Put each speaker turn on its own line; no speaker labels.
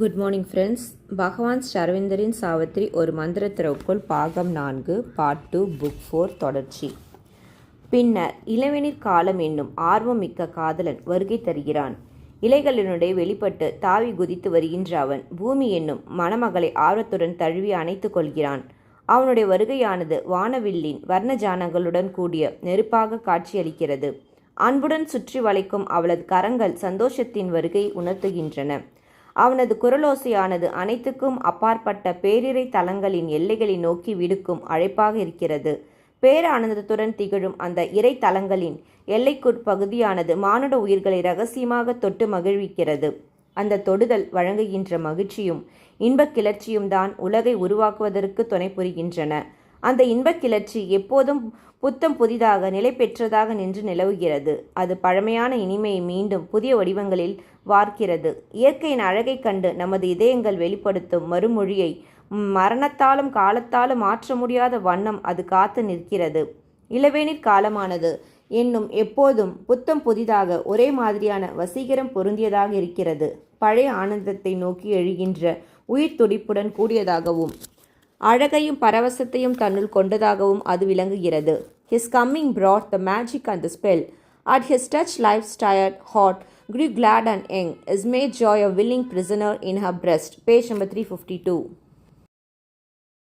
Good morning friends பகவான் ஷரவிந்தரின் சாவித்திரி ஒரு மந்திர திறவுக்குள் பாகம் நான்கு பார்ட் டூ புக் ஃபோர் தொடர்ச்சி. பின்னர் இளவெனிற் காலம் என்னும் ஆர்வம் மிக்க காதலன் வருகை தருகிறான். இலைகளினுடைய வெளிப்பட்டு தாவி குதித்து வருகின்ற அவன் பூமி என்னும் மணமகளை ஆர்வத்துடன் தழுவி அணைத்து கொள்கிறான். அவனுடைய வருகையானது வானவில்லின் வர்ணஜானங்களுடன் கூடிய நெருப்பாக காட்சியளிக்கிறது. அன்புடன் சுற்றி வளைக்கும் அவளது கரங்கள் சந்தோஷத்தின் வருகை உணர்த்துகின்றன. அவனது குரலோசையானது அனைத்துக்கும் அப்பாற்பட்ட பேரிரை தலங்களின் எல்லைகளை நோக்கி விடுக்கும் அழைப்பாக இருக்கிறது. பேரானந்தத்துடன் திகழும் அந்த இறை தலங்களின் எல்லைக்குட்பகுதியானது மானுட உயிர்களை ரகசியமாக தொட்டு மகிழ்விக்கிறது. அந்த தொடுதல் வழங்குகின்ற மகிழ்ச்சியும் இன்பக் கிளர்ச்சியும் தான் உலகை உருவாக்குவதற்கு துணை புரிகின்றன. அந்த இன்பக் கிளர்ச்சி எப்போதும் புத்தம் புதிதாக நிலை பெற்றதாக நின்று நிலவுகிறது. அது பழமையான இனிமையை மீண்டும் புதிய வடிவங்களில் வார்க்கிறது. இயற்கையின் அழகைக் கண்டு நமது இதயங்கள் வெளிப்படுத்தும் மறுமொழியை மரணத்தாலும் காலத்தாலும் மாற்ற முடியாத வண்ணம் அது காத்து நிற்கிறது. இளவேனிற் காலமானது என்னும் எப்போதும் புத்தம் புதிதாக ஒரே மாதிரியான வசீகரம் பொருந்தியதாக இருக்கிறது. பழைய ஆனந்தத்தை நோக்கி எழுகின்ற உயிர் துடிப்புடன் கூடியதாகவும் அழகையும் பரவசத்தையும் தன்னுள் கொண்டதாகவும் அது விளங்குகிறது his coming brought the magic and the spell at his touch life stirred hot grew glad and young, is made joy a willing prisoner in her breast. Page number 352.